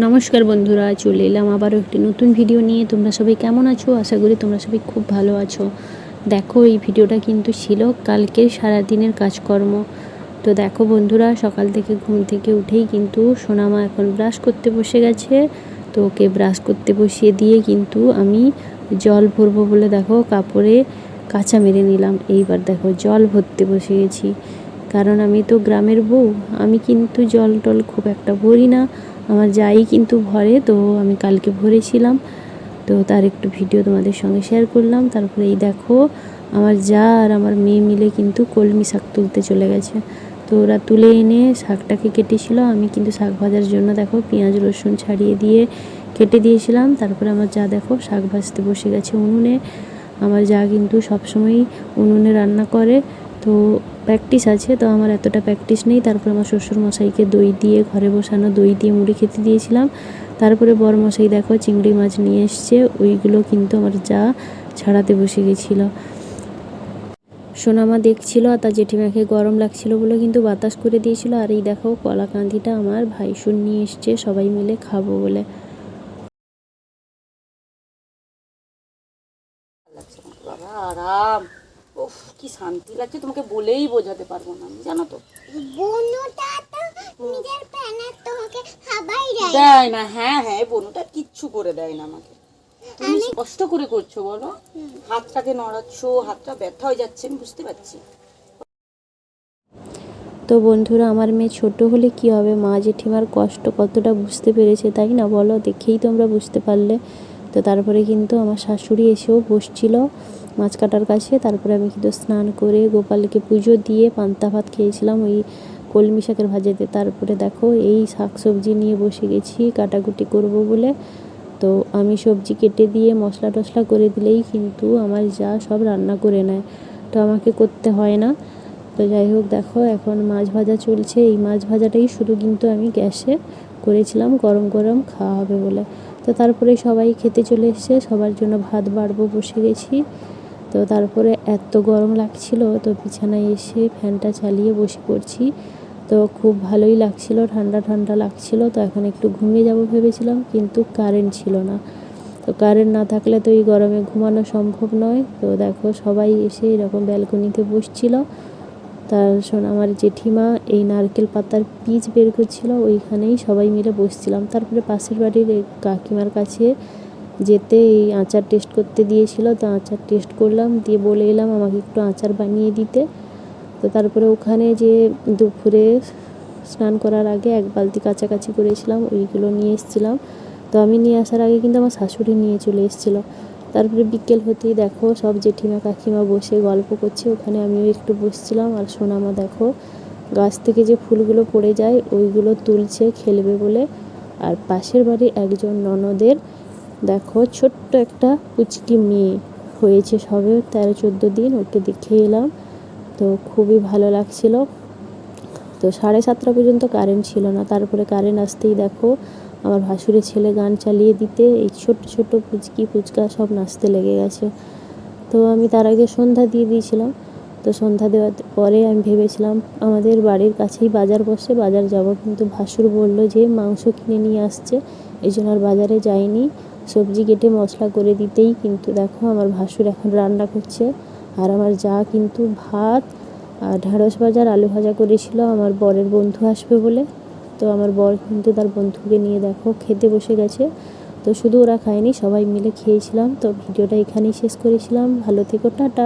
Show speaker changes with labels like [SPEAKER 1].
[SPEAKER 1] নমস্কার বন্ধুরা, চলে এলাম আবারও একটি নতুন ভিডিও নিয়ে। তোমরা সবাই কেমন আছো? আশা করি তোমরা সবাই খুব ভালো আছো। দেখো, এই ভিডিওটা কিন্তু ছিল কালকে সারাদিনের কাজকর্ম। তো দেখো বন্ধুরা, সকাল থেকে ঘুম থেকে উঠেই কিন্তু সোনামা এখন ব্রাশ করতে বসে গেছে। তো ওকে ব্রাশ করতে বসিয়ে দিয়ে কিন্তু আমি জল ভরবো বলে দেখো কাপড়ে কাঁচা মেরে নিলাম। এইবার দেখো জল ভরতে বসে গেছি। কারণ আমি তো গ্রামের বউ, আমি কিন্তু জল টল খুব একটা ভরি না। আমার যাই কিন্তু ভরে তো আমি কালকে ভরেছিলাম তো তার একটু ভিডিও তোমাদের সঙ্গে শেয়ার করলাম। তারপরে এই দেখো, আমার যা আর আমার মেয়ে মিলে কিন্তু কলমি শাক তুলতে চলে গেছে। তো ওরা তুলে এনে শাকটাকে কেটেছিল। আমি কিন্তু শাক ভাজার জন্য দেখো পেঁয়াজ, রসুন ছাড়িয়ে দিয়ে কেটে দিয়েছিলাম। তারপরে আমার যা দেখো, শাক ভাজতে বসে গেছে উনুনে। আমার যা কিন্তু সবসময়ই উনুনে রান্না করে। তো প্র্যাকটিস আছে, তো আমার এতটা প্র্যাকটিস নেই। তারপর আমার শ্বশুর মশাইকে দই দিয়ে, ঘরে বসানো দই দিয়ে মুড়ি খেতে দিয়েছিলাম। তারপরে বড় মশাই দেখো চিংড়ি মাছ নিয়ে এসছে, ওইগুলো কিন্তু আমার যা ছাড়াতে বসে গেছিল। সোনামা দেখছিল আর তার জেঠিমাকে গরম লাগছিল বলে কিন্তু বাতাস করে দিয়েছিল। আর এই দেখো কলা কান্দিটা আমার ভাইসুর নিয়ে এসছে, সবাই মিলে খাব বলে।
[SPEAKER 2] আরাম। উফ কি শান্তি লাগছে তোমাকে বলেই বোঝাতে পারব না আমি জানো তো।
[SPEAKER 3] বনুটা তো নিজের প্যানের তোমাকে খাবাই দেয়।
[SPEAKER 2] দেয় না হ্যাঁ হ্যাঁ বনুটা কিচ্ছু করে দেয় না আমাকে। তুমি কষ্ট করে করছ বলো। হাতটাকে নড়াচ্ছ হাতটা ব্যথা হয়ে যাচ্ছে আমি বুঝতে পারছি।
[SPEAKER 1] তো বন্ধুরা আমার মেয়ে ছোট হলে কি হবে? মা জেঠিমার কষ্ট কতটা বুঝতে পেরেছে তাই না বলো? দেখেই তোমরা বুঝতে পারলে। তো তারপরে কিন্তু আমার শাশুড়ি এসেও বসছিল। মাছ কাটার কাছে। তারপরে আমি কিন্তু স্নান করে গোপালকে পুজো দিয়ে পান্তা ভাত খেয়েছিলাম ওই কলমি শাকের ভাজাতে। তারপরে দেখো এই শাক সবজি নিয়ে বসে গেছি, কাটাকুটি করব বলে। তো আমি সবজি কেটে দিয়ে মশলা টশলা করে দিলেই কিন্তু আমার যা সব রান্না করে নেয়। তো আমাকে করতে হয় না। তো যাই হোক দেখো এখন মাছ ভাজা চলছে। এই মাছ ভাজাটাই শুধু কিন্তু আমি গ্যাসে করেছিলাম গরম গরম খাওয়া হবে বলে। তো তারপরে সবাই খেতে চলে এসছে। সবার জন্য ভাত বাড়বো বসে গেছি। তো তারপরে এত গরম লাগছিল, তো বিছানায় এসে ফ্যানটা চালিয়ে বসে পড়ছি। তো খুব ভালোই লাগছিল, ঠান্ডা ঠান্ডা লাগছিল, তো এখন একটু ঘুমিয়ে যাব ভেবেছিলাম, কিন্তু কারেন্ট ছিল না। তো কারেন্ট না থাকলে তো এই গরমে ঘুমানো সম্ভব নয়। তো দেখো সবাই এসে এরকম ব্যালকনিতে বসছিল। তার শোন, আমার জেঠিমা এই নারকেল পাতার বীজ বের করছিল, ওইখানেই সবাই মিলে বসছিলাম। তারপরে পাশের বাড়ির কাকিমার কাছে যেতে এই আচার টেস্ট করতে দিয়েছিল, তো আচার টেস্ট করলাম, দিয়ে বলে এলাম আমাকে একটু আচার বানিয়ে দিতে। তো তারপরে ওখানে যে দুপুরে স্নান করার আগে এক বালতি কাছাকাছি করেছিলাম, ওইগুলো নিয়ে এসেছিলাম। তো আমি নিয়ে আসার আগে কিন্তু আমার শাশুড়ি নিয়ে চলে এসেছিল। তারপরে বিকেল হতেই দেখো সব জেঠিমা কাকিমা বসে গল্প করছে, ওখানে আমিও একটু বসছিলাম, আর সোনামা দেখো গাছ থেকে যে ফুলগুলো পড়ে যায়, ওইগুলো তুলছে, খেলবে বলে। আর পাশের বাড়ির একজন ননদের দেখো, ছোট্ট একটা পুচকি মেয়ে হয়েছে সবে, তেরো, চোদ্দ দিন, ওকে দেখে এলাম। তো খুবই ভালো লাগছিল। তো সাড়ে সাতটা পর্যন্ত কারেন্ট ছিল না, তারপরে কারেন্ট আসতেই দেখো, আমার ভাসুরের ছেলে গান চালিয়ে দিতে, এই ছোট ছোট পুচকি, পুচকা সব নাচতে লেগে গেছে। তো আমি তার আগে সন্ধ্যা দিয়ে দিয়েছিলাম। তো সন্ধ্যা দেওয়ার পরে আমি ভেবেছিলাম, আমাদের বাড়ির কাছেই বাজার বসে, বাজার যাব। কিন্তু ভাসুর বলল যে, মাংস কিনে নিয়ে আসছে, এই জন্য আর বাজারে যাইনি। সবজি কেটে মশলা করে দিতেই কিন্তু দেখো আমার ভাসুর এখন রান্না করছে। আর আমার যা কিন্তু ভাত আর ঢ্যাঁড়স ভাজার আলু ভাজা করেছিল, আমার বরের বন্ধু আসবে বলে। তো আমার বর কিন্তু তার বন্ধুকে নিয়ে দেখো খেতে বসে গেছে। তো শুধু ওরা খায়নি, সবাই মিলে খেয়েছিলাম। তো ভিডিওটা এখানেই শেষ করেছিলাম। ভালো থেকো, টাটা।